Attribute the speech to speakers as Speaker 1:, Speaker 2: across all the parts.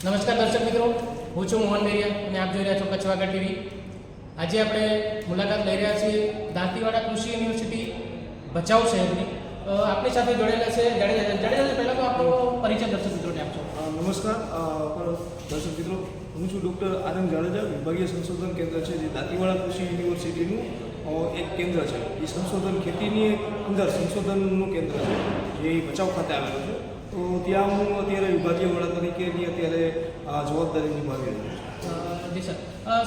Speaker 1: નમસ્કાર દર્શક મિત્રો, હું છું મોહન ગરિયા અને આપ જોઈ રહ્યા છો કચ્છવાગર ટીવી. આજે આપણે મુલાકાત લઈ રહ્યા છીએ દાંતીવાડા કૃષિ યુનિવર્સિટી ભચાઉ શહેરની. આપણી સાથે જોડેલા છે જાડેજા જાડેજા પહેલાં તો આપણો પરિચય દર્શક મિત્રોને આપશો.
Speaker 2: નમસ્કાર. દર્શક મિત્રો, હું છું ડૉક્ટર આનંદ જાડેજા, વિભાગીય સંશોધન કેન્દ્ર છે, જે દાંતીવાડા કૃષિ યુનિવર્સિટીનું એક કેન્દ્ર છે. એ સંશોધન ખેતીની અંદર સંશોધનનું કેન્દ્ર છે, જે ભચાઉ ખાતે આવેલું છે. તો ત્યાં હું અત્યારે વિભાગીય વડા તરીકેની અત્યારે જવાબદારી નિભાવી રહ્યો છું.
Speaker 1: જી સર.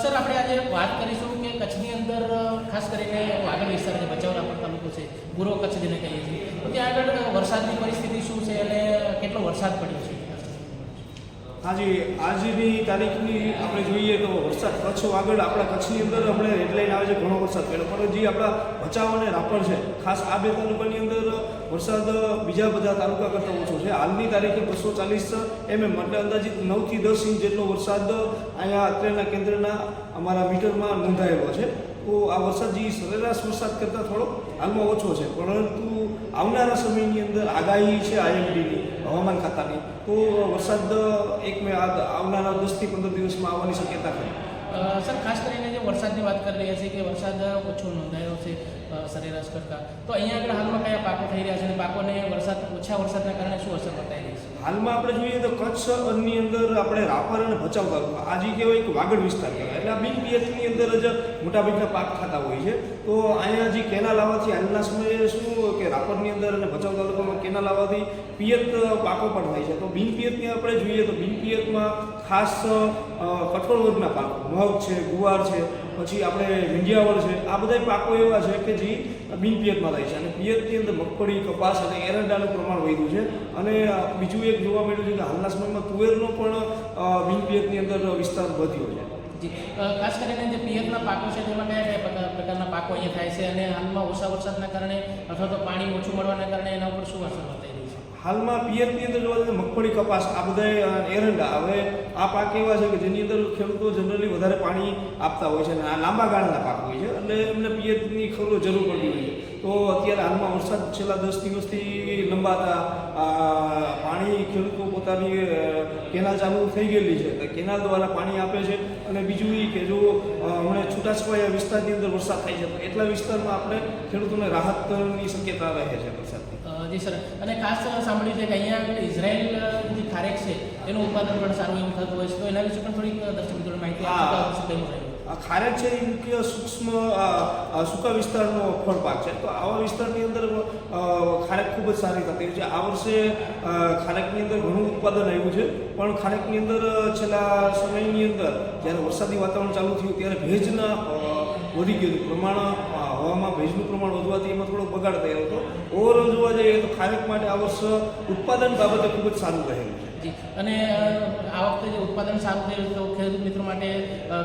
Speaker 1: સર આપણે આજે વાત કરીશું કે કચ્છની અંદર ખાસ કરીને વાગડ વિસ્તાર જે ભચાઉ રાપર તાલુકો છે પૂર્વ કચ્છ જેને કહીએ છીએ. તો ત્યાં આગળ વરસાદની પરિસ્થિતિ શું છે અને કેટલો વરસાદ પડ્યો છે?
Speaker 2: આજે આજની તારીખની આપણે જોઈએ તો વરસાદ કચ્છ આગળ આપણા કચ્છની અંદર આપણે રેડલાઇન આવે છે ઘણો વરસાદ પડ્યો. પણ જે આપણા ભચાઉ અને રાપર છે ખાસ આ બે તાલુકાની અંદર વરસાદ બીજા બધા તાલુકા કરતાં ઓછો છે. હાલની તારીખે બસો ચાલીસ એમએમ એટલે અંદાજિત નવથી દસ ઇંચ જેટલો વરસાદ અહીંયા અત્રેના કેન્દ્રના અમારા મીટરમાં નોંધાયેલો છે. તો આ વરસાદ જે સરેરાશ વરસાદ કરતાં થોડો હાલમાં ઓછો છે. પરંતુ આવનારા સમયની અંદર આગાહી છે આઈએમડીની, હવામાન ખાતાની. તો વરસાદ એક આવનારા દસથી પંદર દિવસમાં આવવાની શક્યતા ખરી
Speaker 1: સર, ખાસ વરસાદની વાત કરી રહ્યા છીએ કે વરસાદ ઓછો નોંધાયો છે સરેરાશ કરતાં. તો અહીંયા આગળ હાલમાં કયા પાકો થઈ રહ્યા છે અને પાકોને વરસાદ, ઓછા વરસાદના કારણે શું અસર બતાવી રહી છે
Speaker 2: હાલમાં આપણે જોઈએ તો કચ્છની અંદર આપણે રાપર અને ભચાઉ તાલુકા આ કહેવાય કે વાગડ વિસ્તાર કહેવાય. એટલે બિન પીએચની અંદર જ મોટાભાગના પાક થતા હોય છે. તો અહીંયા જે કેનાલ આવવાથી હાલના સમયે શું કે રાપરની અંદર અને ભચાઉ તાલુકામાં કેનાલ આવવાથી પિયત પાકો પણ થાય છે. તો બિન પિયતની આપણે જોઈએ તો બિન પિયતમાં ખાસ કઠોળ વર્ગના પાકો મગ છે, ગુવાર છે, પછી આપણે મીંડિયાવળ છે, આ બધા પાકો એવા છે કે જે બિન પિયતમાં થાય છે. અને પિયતની અંદર મગફળી, કપાસ અને એરંડાનું પ્રમાણ વધ્યું છે. અને બીજું એક જોવા મળ્યું છે કે હાલના સમયમાં તુવેરનો પણ બિન પિયતની અંદર વિસ્તાર વધ્યો છે.
Speaker 1: ખાસ કરીને જે પિયતના પાકો છે, તેમાં કયા કયા પ્રકારના પાકો અહીંયા થાય છે અને હાલમાં ઓછા વરસાદના કારણે અથવા તો પાણી ઓછું મળવાના કારણે એના ઉપર શું અસર થઈ રહી છે?
Speaker 2: હાલમાં પિયતની અંદર જોવા જઈએ મગફળી કપાસ આ બધા એરંડા. હવે આ પાક એવા છે કે જેની અંદર ખેડૂતો જનરલી વધારે પાણી આપતા હોય છે અને આ લાંબા ગાળાના પાક હોય છે. એટલે એમને પિયતની ખરો જરૂર પડતી હોય છે. તો અત્યારે હાલમાં વરસાદ છેલ્લા દસ દિવસથી લંબાતા પાણી ખેડૂતો પોતાની કેનાલ ચાલુ થઈ ગયેલી છે. તો કેનાલ દ્વારા પાણી આપે છે અને બીજું એ કે જો હમણાં છૂટાછવાયા વિસ્તારની અંદર વરસાદ થાય છે. તો એટલા વિસ્તારમાં આપણે ખેડૂતોને રાહતની શક્યતા રહે છે વરસાદની.
Speaker 1: જી સર. અને ખાસ સાંભળ્યું છે કે અહીંયા આગળ ઇઝરાયલ જે ખારેક છે એનું ઉત્પાદન પણ સારું એવું થતું હોય છે. તો એના વિશે પણ થોડીક દર્શક માહિતી આપો
Speaker 2: ખારેક છે એ મુખ્ય સૂક્ષ્મ સૂકા વિસ્તારનો ફળ પાક છે. તો આવા વિસ્તારની અંદર ખારેક ખૂબ જ સારી થતી છે. આ વર્ષે ખારેકની અંદર ઘણું ઉત્પાદન આવ્યું છે. પણ ખારેકની અંદર છેલ્લા સમયની અંદર જ્યારે વરસાદી વાતાવરણ ચાલુ થયું, ત્યારે ભેજના વધી ગયું હતું. પ્રમાણ હવામાં ભેજનું પ્રમાણ વધવાથી એમાં થોડો બગાડ થયો હતો. ઓવરઓલ જોવા જઈએ તો ખારેક માટે આ વર્ષ ઉત્પાદન બાબતે ખૂબ જ સારું રહેલું છે.
Speaker 1: જી. અને આ વખતે જે ઉત્પાદન સારું થયું તો ખેડૂત મિત્રો માટે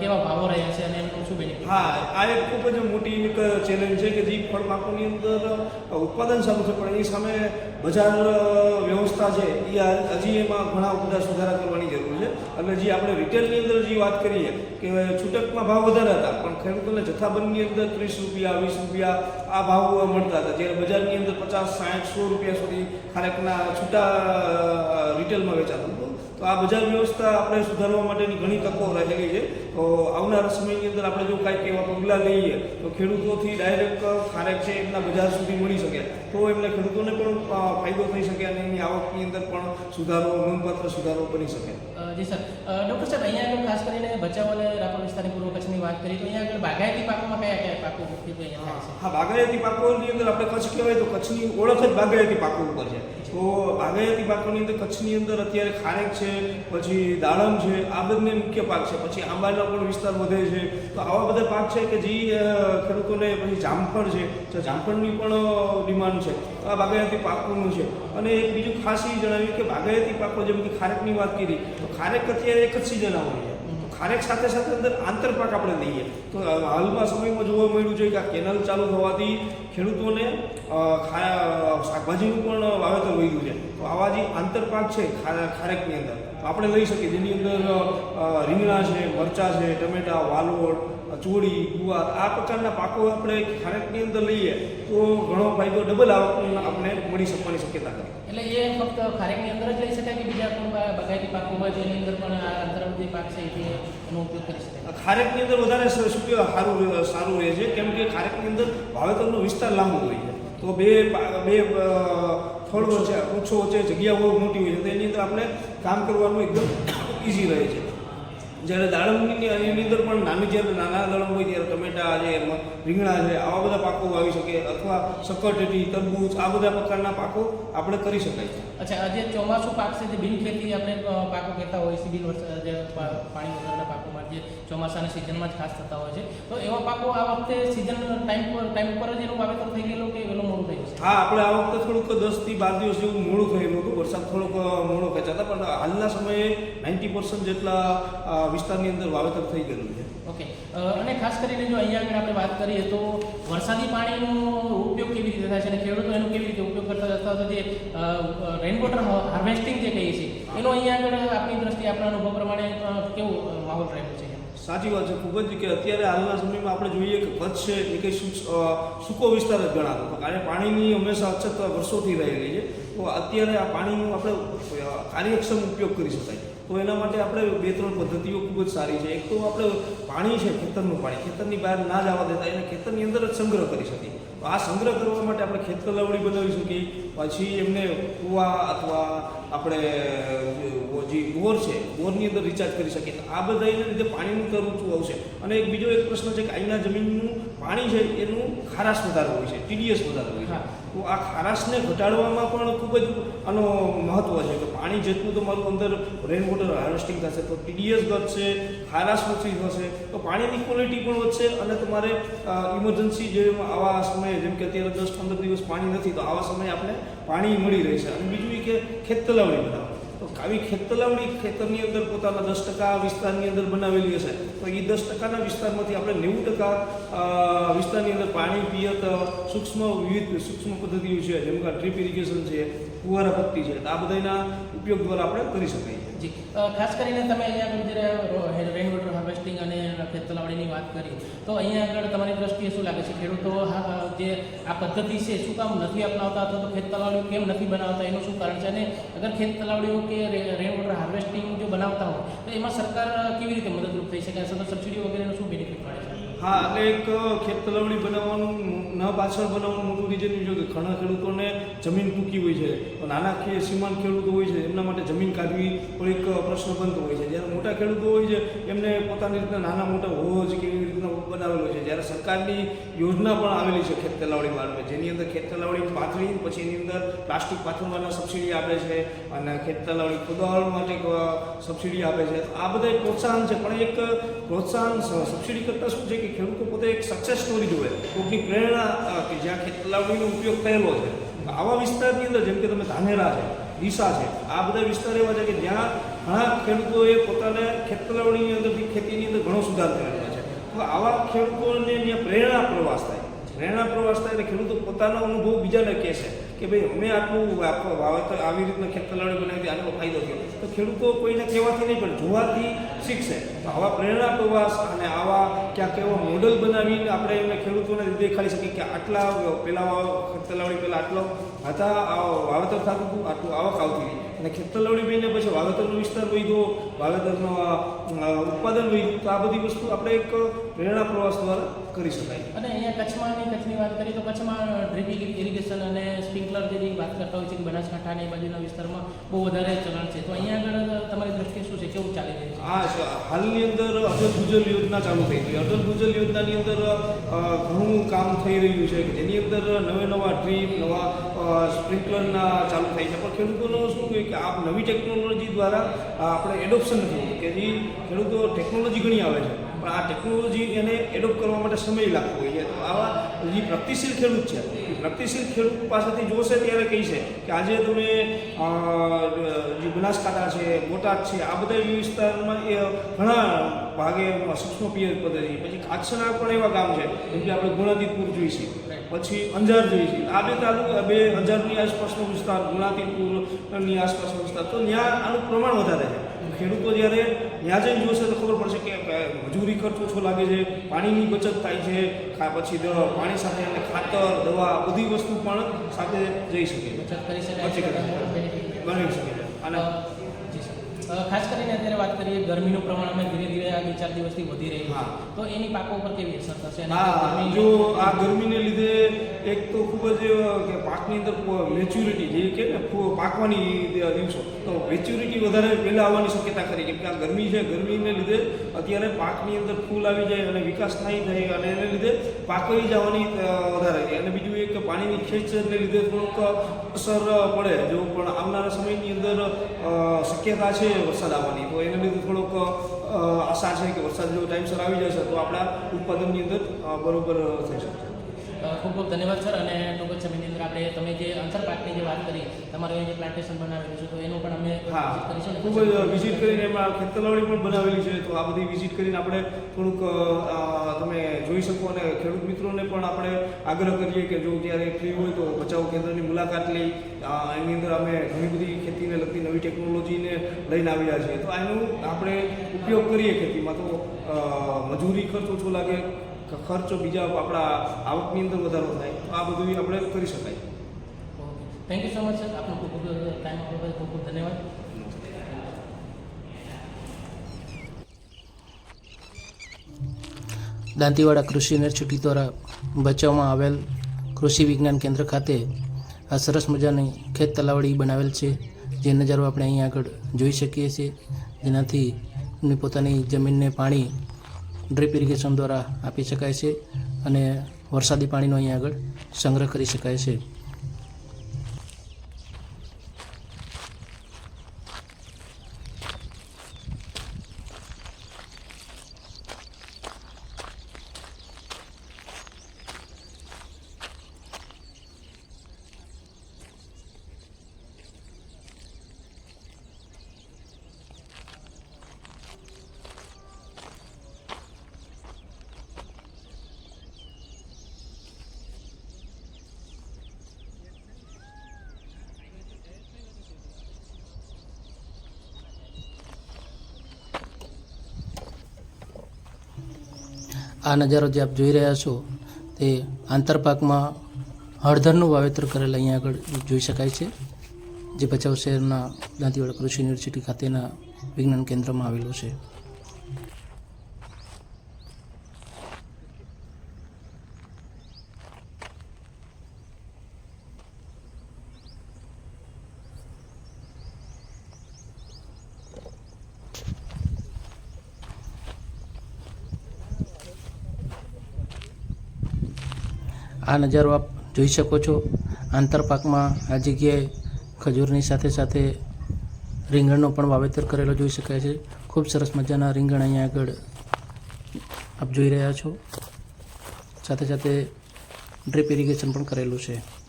Speaker 1: કેવા ભાવો રહ્યા છે અને એમનું શું બેનિફિટ
Speaker 2: હા આ એક ખૂબ જ મોટી એક ચેલેન્જ છે કે જે ફળ પાકોની અંદર ઉત્પાદન સારું છે. પણ એની સામે બજાર વ્યવસ્થા છે એ હજી એમાં ઘણા બધા સુધારા કરવાની જરૂર છે. એટલે જે આપણે રિટેલની અંદર જે વાત કરીએ કે છૂટકમાં ભાવ વધારે હતા, પણ ખેડૂતોને જથ્થાબંધની અંદર ત્રીસ રૂપિયા, વીસ રૂપિયા આ ભાવ મળતા હતા, જ્યારે બજારની અંદર પચાસ, સાઠ, સો રૂપિયા સુધી ખારેકના છૂટા રિટેલમાં વેચાતું હતું. તો આ બજાર વ્યવસ્થા આપણે સુધારવા માટેની ઘણી તકો રહેલી છે. તો આવનારા સમયની અંદર આપણે જો કાંઈક એવા પગલાં લઈએ તો ખેડૂતોથી ડાયરેક્ટ ખારેક છે એમના બજાર સુધી મળી શકે. તો એમને ખેડૂતોને પણ ફાયદો થઈ શકે અને એની આવકની અંદર પણ સુધારો નોંધપાત્ર સુધારો બની શકે.
Speaker 1: જી સર. ડૉક્ટર સાહેબ અહીંયા આગળ ખાસ કરીને બચાવ અને રાપર વિસ્તારની પૂર્વ કચ્છની વાત કરીએ તો અહીંયા આગળ બાગાયતી પાકોમાં કયા કયા પાકો મુખ્યત્વે
Speaker 2: હા બાગાયતી પાકોની અંદર આપણે કચ્છ કહેવાય તો કચ્છની ઓળખ જ બાગાયતી પાકો ઉપર છે. તો બાગાયતી પાકોની અંદર કચ્છની અંદર અત્યારે ખારેક છે પછી દાડમ છે આ બંને મુખ્ય પાક છે. પછી આંબાનો પણ વિસ્તાર વધે છે. તો આવા બધા પાક છે કે જે ખેડૂતોને પછી જામફળ છે, તો જામફળની પણ ડિમાન્ડ છે. તો આ બાગાયતી પાકોનું છે. અને એક બીજું ખાસ એ જણાવ્યું કે બાગાયતી પાકો જેમ કે ખારેકની વાત કરી, તો ખારેક અત્યારે એક જ સિઝન આવવાની છે. ખારેક સાથે સાથે અંદર આંતરપાક આપણે લઈએ. તો હાલમાં સમયમાં જોવા મળ્યું છે કે આ કેનાલ ચાલુ થવાથી ખેડૂતોને શાકભાજીનું પણ વાવેતર વધ્યું છે. તો આવા જે આંતરપાક છે ખારેકની અંદર આપણે લઈ શકીએ જેની અંદર રીંગણા છે મરચાં છે ટમેટા વાલોળ ચોળી ગુવાર આ પ્રકારના પાકો આપણે ખારેકની અંદર લઈએ તો ઘણો ફાયદો ડબલ આવક આપણે મળી શકવાની શક્યતા ખરી
Speaker 1: એટલે એ ફક્ત ખારેકની અંદર જ લઈ શકાય કે બીજા પણ બગાયતી પાકોમાં પાકો હોય તો અંદર પણ આ પાક છે એનો ઉપયોગ કરી શકાય?
Speaker 2: ખારેકની અંદર વધારે શું સારું સારું રહે છે કેમ કે ખારેકની અંદર વાવેતરનો વિસ્તાર લાંબો હોય છે. તો બે બે ફળ વચ્ચે વૃક્ષો વચ્ચે જગ્યા બહુ મોટી હોય છે. તો એની અંદર આપણે કામ કરવાનું એકદમ ઇઝી રહે છે. જ્યારે દાડમની એની અંદર પણ નાની જ્યારે નાના દાડમ હોય ત્યારે ટમેટા છે રીંગણા છે આવા બધા પાકો વાવી શકે અથવા સક્કરટેટી તરબૂચ આ બધા પ્રકારના પાકો આપણે કરી શકાય છે.
Speaker 1: અચ્છા જે ચોમાસું પાક છે જે બિનખેતી આપણે પાકો કહેતા હોય છે બિન વરસાદ જે પાણી વગરના પાકોમાં જે ચોમાસાના સિઝનમાં જ ખાસ થતા હોય છે તો એવા પાકો આ વખતે સિઝન ટાઈમ પર ટાઈમ પર જ એનું વાવેતર થઈ ગયેલું કે એનું મોડું થઈ
Speaker 2: હા આપણે આ વખતે થોડુંક દસથી બાર દિવસ જેવું મોડું થયેલું હતું વરસાદ થોડોક મોડો ખેંચાતા પણ હાલના સમયે નાઇન્ટી પર્સન્ટ જેટલા વિસ્તારની અંદર વાવેતર થઈ ગયેલું છે.
Speaker 1: ઓકે. અને ખાસ કરીને જો અહીંયા આગળ આપણે વાત કરીએ તો વરસાદી પાણીનો ઉપયોગ કેવી રીતે થાય છે અને ખેડૂતો એનો કેવી રીતે ઉપયોગ કરતા હતા તો જે રેન વોટર હાર્વેસ્ટિંગ જે કહીએ છીએ, એનો અહીંયા આગળ આપણી દ્રષ્ટિએ આપણા અનુભવ પ્રમાણે કેવો માહોલ રહેલો છે?
Speaker 2: સાચી વાત છે. ખૂબ જ કે અત્યારે હાલના સમયમાં આપણે જોઈએ કે કચ્છ છે એ કંઈ સૂકો વિસ્તાર જ ગણાતો. કારણ કે પાણીની હંમેશા અછત વર્ષોથી રહેલી છે. તો અત્યારે આ પાણીનું આપણે કાર્યક્ષમ ઉપયોગ કરી શકાય. તો એના માટે આપણે બે ત્રણ પદ્ધતિઓ ખૂબ જ સારી છે. એક તો આપણે પાણી છે, ખેતરનું પાણી. ખેતરની બહાર ના જવા દેતા એને ખેતરની અંદર જ સંગ્રહ કરી શકીએ. તો આ સંગ્રહ કરવા માટે આપણે ખેત તલાવડી બનાવી શકીએ. પછી એમને કુવા અથવા આપણે જે બોર છે બોરની અંદર રિચાર્જ કરી શકીએ. તો આ બધા એના લીધે પાણીનું કરવું આવશે? અને એક બીજો એક પ્રશ્ન છે કે અહીંના જમીનનું પાણી છે એનું ખારાશ વધારે હોય છે ટીડીએસ વધારે હોય છે. તો આ ખારાશને ઘટાડવામાં પણ ખૂબ જ આનો મહત્વ છે કે પાણી જેટલું તમારું અંદર રેન વોટર હાર્વેસ્ટિંગ થશે તો ટીડીએસ ઘટશે ખારાશ ઓછી થશે તો પાણીની ક્વોલિટી પણ વધશે અને તમારે ઇમરજન્સી જે આવા સમયે જેમ કે અત્યારે દસ પંદર દિવસ પાણી નથી તો આવા સમયે આપણે પાણી મળી રહેશે. અને બીજું એ કે ખેત તલાવડી બનાવો તો આવી ખેત તલાવડી ખેતરની અંદર પોતાના દસ ટકા વિસ્તારની અંદર બનાવેલી હશે, તો એ દસ ટકાના વિસ્તારમાંથી આપણે નેવું ટકા વિસ્તારની અંદર પાણી, પિયત, સૂક્ષ્મ વિવિધ સૂક્ષ્મ પદ્ધતિઓ છે, જેમ કે ડ્રીપ ઇરિગેશન છે કુવારા પત્તી છે આ બધાના ઉપયોગ દ્વારા આપણે કરી શકીએ
Speaker 1: જી. ખાસ કરીને તમે અહીંયા આગળ જ્યારે રેન વોટર હાર્વેસ્ટિંગ અને ખેત તલાવડીની વાત કરી, તો અહીંયા આગળ તમારી દ્રષ્ટિએ શું લાગે છે? ખેડૂતો જે આ પદ્ધતિ છે, શું કામ નથી અપનાવતા? અથવા તો ખેત તલાવડીઓ કેમ નથી બનાવતા? એનું શું કારણ છે? અને અગર ખેત તલાવડીઓ કે રેન વોટર હાર્વેસ્ટિંગ જો બનાવતા હોય, તો એમાં સરકાર કેવી રીતે મદદરૂપ થઈ શકે? અથવા તો સબસિડી વગેરેનું શું બેનિફિટ મળે છે?
Speaker 2: હા, એટલે એક ખેત તલાવડી બનાવવાનું, ન પાછળ બનાવવાનું મોટું રીઝન એ કે ઘણા ખેડૂતોને જમીન ટૂંકી હોય છે. નાના ખે, સીમાંત ખેડૂતો હોય છે, એમના માટે જમીન કાઢવી પણ એક પ્રશ્ન બનતો હોય છે. જ્યારે મોટા ખેડૂતો હોય છે, એમને પોતાની રીતના નાના મોટા હોજ કે એવી રીતના બનાવેલો છે. જ્યારે સરકારની યોજના પણ આવેલી છે ખેત તલાવડી માટે જેની અંદર ખેત તલાવડી પાથરી, પછી એની અંદર પ્લાસ્ટિક પાથરવાના સબસિડી આપે છે અને ખેત તલાવડી ખોદાવડ માટે સબસિડી આપે છે. આ બધા પ્રોત્સાહન છે, પણ એક પ્રોત્સાહન સબસિડી કરતાં શું છે કે ખેડૂતો પોતે એક સક્સેસ સ્ટોરી જોવે કોઈકની પ્રેરણા કે જ્યાં ખેતલાવણીનો ઉપયોગ થયેલો છે. આવા વિસ્તારની અંદર જેમ કે તમે ધાનેરા છે, ડીસા છે, આ બધા વિસ્તાર એવા છે કે જ્યાં ઘણા ખેડૂતોએ પોતાને ખેત તલાવડીની અંદરથી ખેતીની અંદર ઘણો સુધાર કરેલો છે. તો આવા ખેડૂતોને ત્યાં પ્રેરણા પ્રવાસ થાય. પ્રેરણા પ્રવાસ થાય એટલે ખેડૂતો પોતાનો અનુભવ બીજાને કહેશે. કે ભાઈ અમે આટલું આપણો વાવેતર આવી રીતના ખેત તલાવડી બનાવી આટલો ફાયદો થયો. તો ખેડૂતો કોઈને કહેવાથી નહીં, પણ જોવાથી શીખશે. તો આવા પ્રેરણા પ્રવાસ અને આવા ક્યાંક એવા મોડલ બનાવીને આપણે એમને ખેડૂતોને દેખાડી શકીએ કે આટલા પહેલાં ખેત તલાવડી પહેલાં આટલો હતા વાવેતર થતું હતું, આટલું આવક આવતી હતી અને ખેત તલાવડી બનીને પછી વાવેતરનો વિસ્તાર વધ્યો, વાવેતરનો ઉત્પાદન વધ્યું. તો આ બધી વસ્તુ આપણે એક પ્રેરણા પ્રવાસ દ્વારા કરી શકાય.
Speaker 1: અને અહીંયા કચ્છમાં કચ્છની વાત કરીએ તો કચ્છમાં ડ્રીપ ઇરિગેશન અને સ્પ્રિંકલર જેની વાત કરતા હોય છે કે બનાસકાંઠા અને એ બાજુના વિસ્તારમાં બહુ વધારે ચલણ છે. તો અહીંયા આગળ તમારી દ્રષ્ટિએ શું છે? કેવું ચાલી રહ્યું છે?
Speaker 2: હા હાલની અંદર અટલ ભૂજલ યોજના ચાલુ થઈ ગઈ. અટલ ભૂજલ યોજનાની અંદર ઘણું કામ થઈ રહ્યું છે કે જેની અંદર નવે નવા ડ્રીપ નવા સ્પ્રિંકલરના ચાલુ થાય છે. પણ ખેડૂતોનો શું કહે કે આ નવી ટેકનોલોજી દ્વારા આપણે એડોપ્શન નથી કે જે ખેડૂતો ટેકનોલોજી ઘણી આવે છે. પણ આ ટેકનોલોજી એને એડોપ્ટ કરવા માટે સમય લાગતો હોય છે તો આવા જે પ્રગતિશીલ ખેડૂત છે. એ પ્રગતિશીલ ખેડૂત પાસેથી જોશે ત્યારે કહીશે કે આજે તમે જે બનાસકાંઠા છે, બોટાદ છે, આ બધા વિસ્તારમાં એ ઘણા ભાગે સૂક્ષ્મ પિયત પદ્ધતિ પછી કાચના પણ એવા ગામ છે, જેમ કે આપણે ગુણાતીતપુર જોઈશું પછી અંજાર જોઈશું આ બે તાલુકા બે અંજારની આસપાસનો વિસ્તાર, ગુણાતીતપુરની આસપાસનો વિસ્તાર. તો ત્યાં આનું પ્રમાણ વધારે છે. ખેડૂતો જ્યારે ત્યાં જઈને જોશે તો ખબર પડશે કે મજૂરી ખર્ચ ઓછો લાગે છે પાણીની બચત થાય છે પછી પાણી સાથે અને ખાતર દવા બધી વસ્તુ પણ સાથે જઈ શકે.
Speaker 1: બચત કરી શકે.
Speaker 2: બની શકે. છે અને
Speaker 3: ખાસ કરીને અત્યારે વાત કરીએ ગરમીનું પ્રમાણ અમે ધીરે ધીરે આ બે ચાર દિવસથી વધી રહ્યું
Speaker 2: હા.
Speaker 3: છે તો એની પાકો ઉપર કેવી અસર થશે
Speaker 2: હા જો આ ગરમીને લીધે એક તો ખૂબ જ કે પાકની અંદર મેચ્યુરિટી જે કે ને પાકવાની દિવસો. તો મેચ્યુરિટી વધારે પહેલાં આવવાની શક્યતા ખરી. કેમ કે આ ગરમી છે ગરમીને લીધે અત્યારે પાકની અંદર ફૂલ આવી જાય અને વિકાસ થાય જાય અને એને લીધે પાકવી જવાની વધારે છે અને બીજું એક પાણીની ખેંચને લીધે થોડુંક અસર પડે. જો પણ આવનારા સમયની અંદર શક્યતા છે વરસાદ આવવાની. તો એને લીધે થોડોક આશા છે કે વરસાદ જો ટાઈમસર આવી જશે તો આપણા ઉત્પાદનની અંદર બરોબર થઈ શકશે.
Speaker 3: ખૂબ ખૂબ ધન્યવાદ સર. અને ટૂંક જ સમયની અંદર આપણે તમે જે આંતરપાકની જે વાત કરી તમારું જે પ્લાન્ટેશન બનાવેલું છે તો એનું પણ અમે
Speaker 2: હા.
Speaker 3: કરીશું
Speaker 2: ખૂબ જ વિઝિટ કરીને એમાં ખેતરવાડી પણ બનાવેલી છે. તો આ બધી વિઝિટ કરીને આપણે થોડુંક તમે જોઈ શકો અને ખેડૂત મિત્રોને પણ આપણે આગ્રહ કરીએ કે જો જ્યારે ફ્રી હોય તો બચાવ કેન્દ્રની મુલાકાત લઈ એની અંદર અમે ઘણી બધી ખેતીને લગતી નવી ટેકનોલોજીને લઈને આવ્યા છીએ. તો આનું આપણે ઉપયોગ કરીએ ખેતીમાં તો મજૂરી ખર્ચ ઓછો લાગે ખર્ચ બીજા આપણા આવકની અંદર વધારો થાય તો આ બધું આપણે કરી શકાય.
Speaker 3: Thank you so much sir આપનો ખૂબ ખૂબ ટાઈમ આપવા બદલ ખૂબ ખૂબ ધન્યવાદ. દાંતીવાડા કૃષિ યુનિવર્સિટી દ્વારા બચાવમાં આવેલ કૃષિ વિજ્ઞાન કેન્દ્ર ખાતે આ સરસ મજાની ખેત તલાવડી બનાવેલ છે. જે નજારો આપણે અહીં આગળ જોઈ શકીએ છીએ. જેનાથી પોતાની જમીનને પાણી ડ્રીપ ઇરિગેશન દ્વારા આપી શકાય છે અને વરસાદી પાણીનો અહીં આગળ સંગ્રહ કરી શકાય છે. આ નજારો જે આપ જોઈ રહ્યા છો, તે આંતરપાકમાં હળદરનું વાવેતર કરેલ અહીંયા આગળ જોઈ શકાય છે, જે ભચાઉ શહેરના દાંતીવાડા કૃષિ યુનિવર્સિટી ખાતેના વિજ્ઞાન કેન્દ્રમાં આવેલું છે. આ નજારો આપ જોઈ શકો છો. આંતરપાકમાં આ જગ્યાએ ખજૂરની સાથે સાથે રીંગણનો પણ વાવેતર કરેલો જોઈ શકાય છે. ખૂબ સરસ મજાના રીંગણ અહીંયા આગળ આપ જોઈ રહ્યા છો. સાથે સાથે ડ્રીપ ઇરિગેશન પણ કરેલું છે.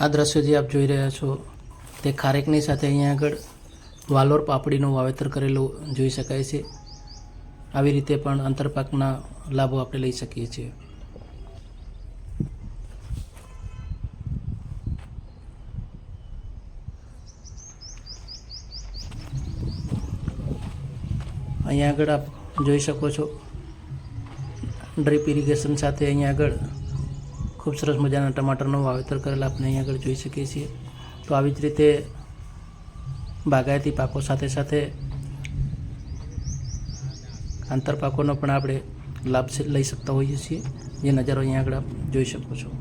Speaker 3: આ દ્રશ્ય જે આપ જોઈ રહ્યા છો, તે ખારેકની સાથે અહીંયા આગળ વાલોર પાપડીનું વાવેતર કરેલું જોઈ શકાય છે. આવી રીતે પણ અંતરપાકના લાભો આપણે લઈ શકીએ છીએ. અહીંયા આગળ આપ જોઈ શકો છો. ડ્રીપ ઇરિગેશન સાથે અહીંયા આગળ ખૂબ સરસ મજાના ટમાટરનું વાવેતર કરેલા આપણે અહીં આગળ જોઈ શકીએ છીએ. તો આવી જ રીતે બાગાયતી પાકો સાથે સાથે આંતર પાકોનો પણ આપણે લાભ લઈ શકતા હોઈએ છીએ. જે નજારો અહીંયા આગળ જોઈ શકો છો.